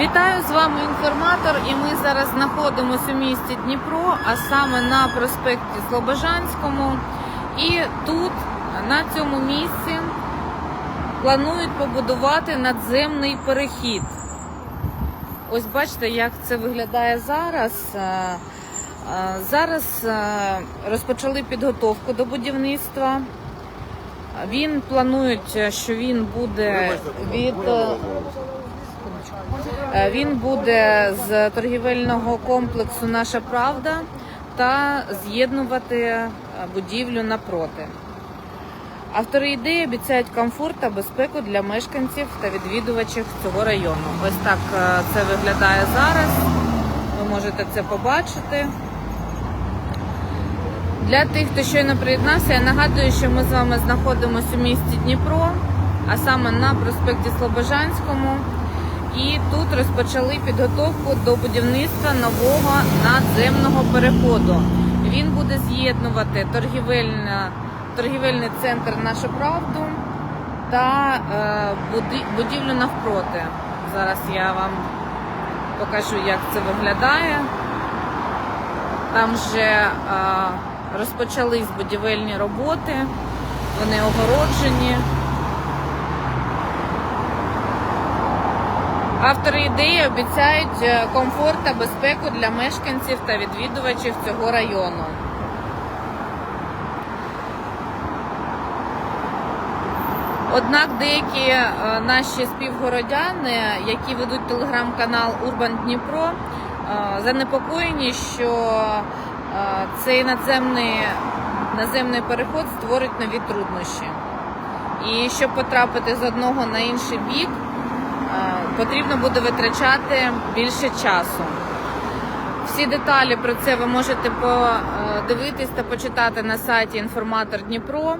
Вітаю з вами інформатор, і ми зараз знаходимося у місті Дніпро, а саме на проспекті Слобожанському. І тут, на цьому місці, планують побудувати надземний перехід. Ось бачите, як це виглядає зараз. Е, е, Зараз е, розпочали підготовку до будівництва. Він планують, що він буде від Він буде з торгівельного комплексу Наша Правда та з'єднувати е, будівлю напроти. Автори ідеї обіцяють комфорт та безпеку для мешканців та відвідувачів цього району. Ось так е, це виглядає зараз. Ви можете це побачити. Для тих, хто щойно приєднався, я нагадую, що ми з вами знаходимося у місті Дніпро, а саме на проспекті Слобожанському. І тут розпочали підготовку до будівництва нового надземного переходу. Він буде з'єднувати торгівельний центр Нашу Правду та е, будівлю навпроти. Зараз я вам покажу, як це виглядає. Там вже е, розпочались будівельні роботи, вони огороджені. Автори ідеї обіцяють е, комфорт та безпеку для мешканців та відвідувачів цього району. Однак деякі е, наші співгородяни, які ведуть телеграм-канал Урбан Дніпро, е, занепокоєні, що цей надземний, наземний переход створить нові труднощі. І щоб потрапити з одного на інший бік, потрібно буде витрачати більше часу. Всі деталі про це ви можете подивитись та почитати на сайті Інформатор Дніпро.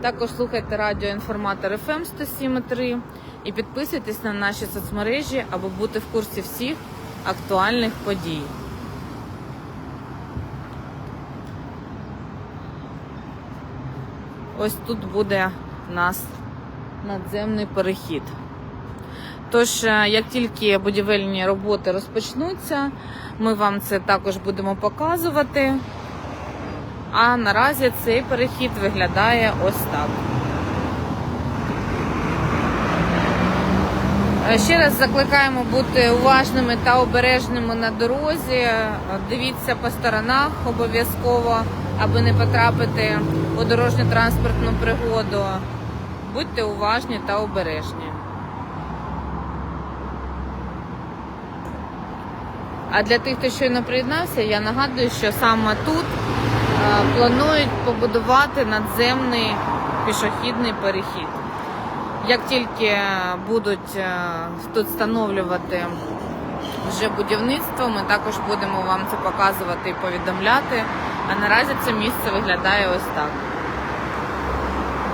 Також слухайте радіо Інформатор FM 107.3 і підписуйтесь на наші соцмережі, аби бути в курсі всіх актуальних подій. Ось тут буде у нас надземний перехід. Тож, е, як тільки будівельні роботи розпочнуться, ми вам це також будемо показувати. А наразі цей перехід виглядає ось так. Е, Ще раз закликаємо бути уважними та обережними на дорозі. Е, Дивіться по сторонах обов'язково, аби не потрапити у дорожню транспортну пригоду. Будьте уважні та обережні. А для тих, хто щойно приєднався, я нагадую, що саме тут е, планують побудувати надземний пішохідний перехід. Як тільки будуть е, тут встановлювати вже будівництво, ми також будемо вам це показувати і повідомляти. А наразі це місце виглядає ось так.